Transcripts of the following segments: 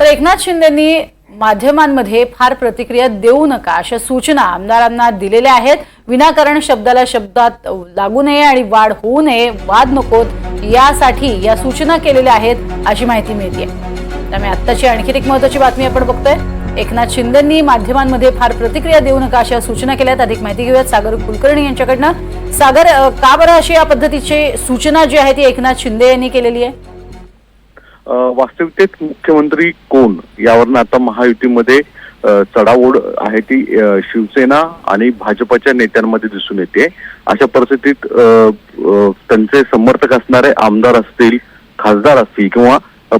तर एकनाथ शिंदेंनी माध्यमांमध्ये फार प्रतिक्रिया देऊ नका अशा सूचना आमदारांना दिलेल्या आहेत. विनाकारण शब्दाला शब्दात लागू नये आणि वाढ होऊ नये वाद नकोत यासाठी या सूचना केलेल्या आहेत अशी माहिती मिळते त्यामुळे आत्ताची आणखी एक महत्वाची बातमी आपण बघतोय. एकनाथ शिंदेंनी माध्यमांमध्ये फार प्रतिक्रिया देऊ नका अशा सूचना केल्यात अधिक माहिती घेऊयात सागर कुलकर्णी यांच्याकडनं. सागर का बरं अशी या पद्धतीची सूचना जी आहे ती एकनाथ शिंदे यांनी केलेली आहे? वास्तविकतेत मुख्यमंत्री कोण? यावरनं आता महायुतीमध्ये चढाओढ आहे ती शिवसेना आणि भाजपच्या नेत्यांमध्ये दिसून येते. अशा परिस्थितीत त्यांचे समर्थक असणारे आमदार असतील खासदार असतील किंवा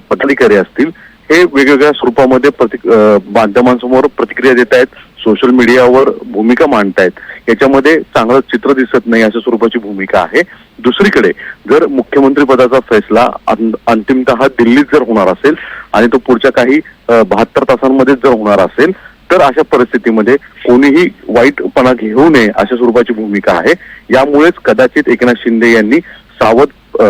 पदाधिकारी असतील हे वेगवेगळ्या स्वरूपामध्ये प्रति माध्यमांसमोर प्रतिक्रिया देत आहेत सोशल मीडियावर भूमिका मांडतायत. याच्यामध्ये चांगलं चित्र दिसत नाही अशा स्वरूपाची भूमिका आहे. दुसरीकडे जर मुख्यमंत्री पदाचा फैसला अं- अंतिमतः दिल्लीत जर होणार असेल आणि तो पुढच्या काही बहात्तर तासांमध्ये जर होणार असेल तर अशा परिस्थितीमध्ये कोणीही वाईटपणा घेऊ नये अशा स्वरूपाची भूमिका आहे. यामुळेच कदाचित एकनाथ शिंदे यांनी सावध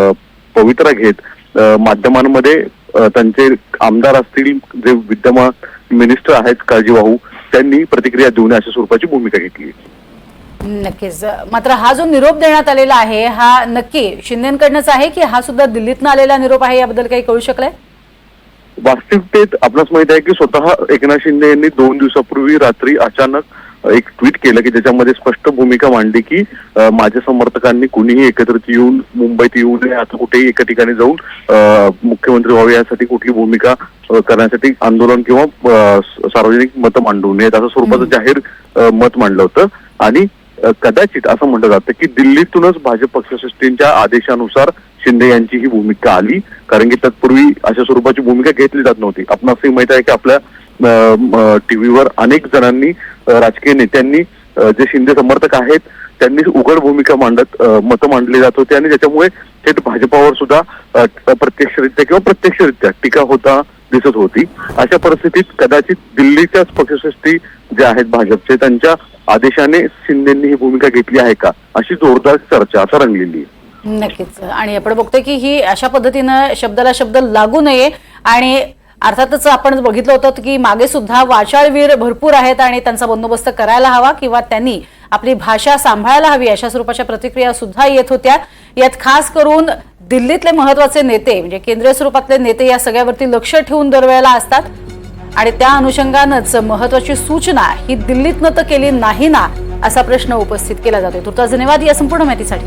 पवित्रा घेत माध्यमांमध्ये त्यांचे आमदार असतील जे विद्यमान मिनिस्टर आहेत काळजीवाहू त्यांनी प्रतिक्रिया देऊ नये अशा स्वरूपाची भूमिका घेतली. नक्कीच. मात्र हा जो निरोप देण्यात आलेला आहे हा नक्की शिंदेकडनंच आहे की हा सुद्धा दिल्लीतनं आलेला निरोप आहे याबद्दल काही कळू शकलंय? वास्तविकतेत आपणास माहीत आहे की स्वतः एकनाथ शिंदे यांनी दोन दिवसापूर्वी रात्री अचानक एक ट्विट केलं की ज्याच्यामध्ये स्पष्ट भूमिका मांडली की माझ्या समर्थकांनी कुणीही एकत्रित येऊन मुंबईत येऊ नये आता कुठेही एका ठिकाणी जाऊन मुख्यमंत्री व्हावे यासाठी कुठली भूमिका करण्यासाठी आंदोलन किंवा सार्वजनिक मतं मांडू नयेत असं स्वरूपाचं जाहीर मत मांडलं होतं. आणि कदाचित असं म्हटलं जातं की दिल्लीतूनच भाजप पक्षश्रेष्ठींच्या आदेशानुसार शिंदे यांची ही भूमिका आली. कारण की तत्पूर्वी अशा स्वरूपाची भूमिका घेतली जात नव्हती. आपण असंही माहीत आहे की आपल्या टीव्हीवर अनेक जणांनी राजकीय नेत्यांनी जे शिंदे समर्थक आहेत त्यांनी उघड भूमिका मांडत मतं मांडली जात होती आणि त्याच्यामुळे थेट भाजपावर सुद्धा प्रत्यक्षरित्या अप्रत्यक्षरित्या किंवा प्रत्यक्षरित्या टीका होता दिसत होती. अशा परिस्थितीत कदाचित दिल्लीच्याच पक्षश्रेष्ठी जे आहेत भाजपचे त्यांच्या आदेशाने शिंदेंनी ही भूमिका घेतली आहे का? अशी जोरदार चर्चा आता रंगलेली आहे. नक्कीच. आणि आपण बघतोय की ही अशा पद्धतीनं शब्दाला शब्द लागू नये आणि अर्थातच आपण बघितलं होतं की मागे सुद्धा वाचाळवीर भरपूर आहेत आणि त्यांचा बंदोबस्त करायला हवा किंवा त्यांनी आपली भाषा सांभाळायला हवी अशा स्वरूपाच्या प्रतिक्रिया सुद्धा येत होत्या. यात खास करून दिल्लीतले महत्त्वाचे नेते म्हणजे केंद्रीय स्वरूपातले नेते या सगळ्यावरती लक्ष ठेवून दरवेळेला असतात. आणि त्या अनुषंगानंच महत्वाची सूचना ही दिल्लीतनं तर केली नाही ना असा प्रश्न उपस्थित केला जातो तुर्तास धन्यवाद या संपूर्ण माहितीसाठी.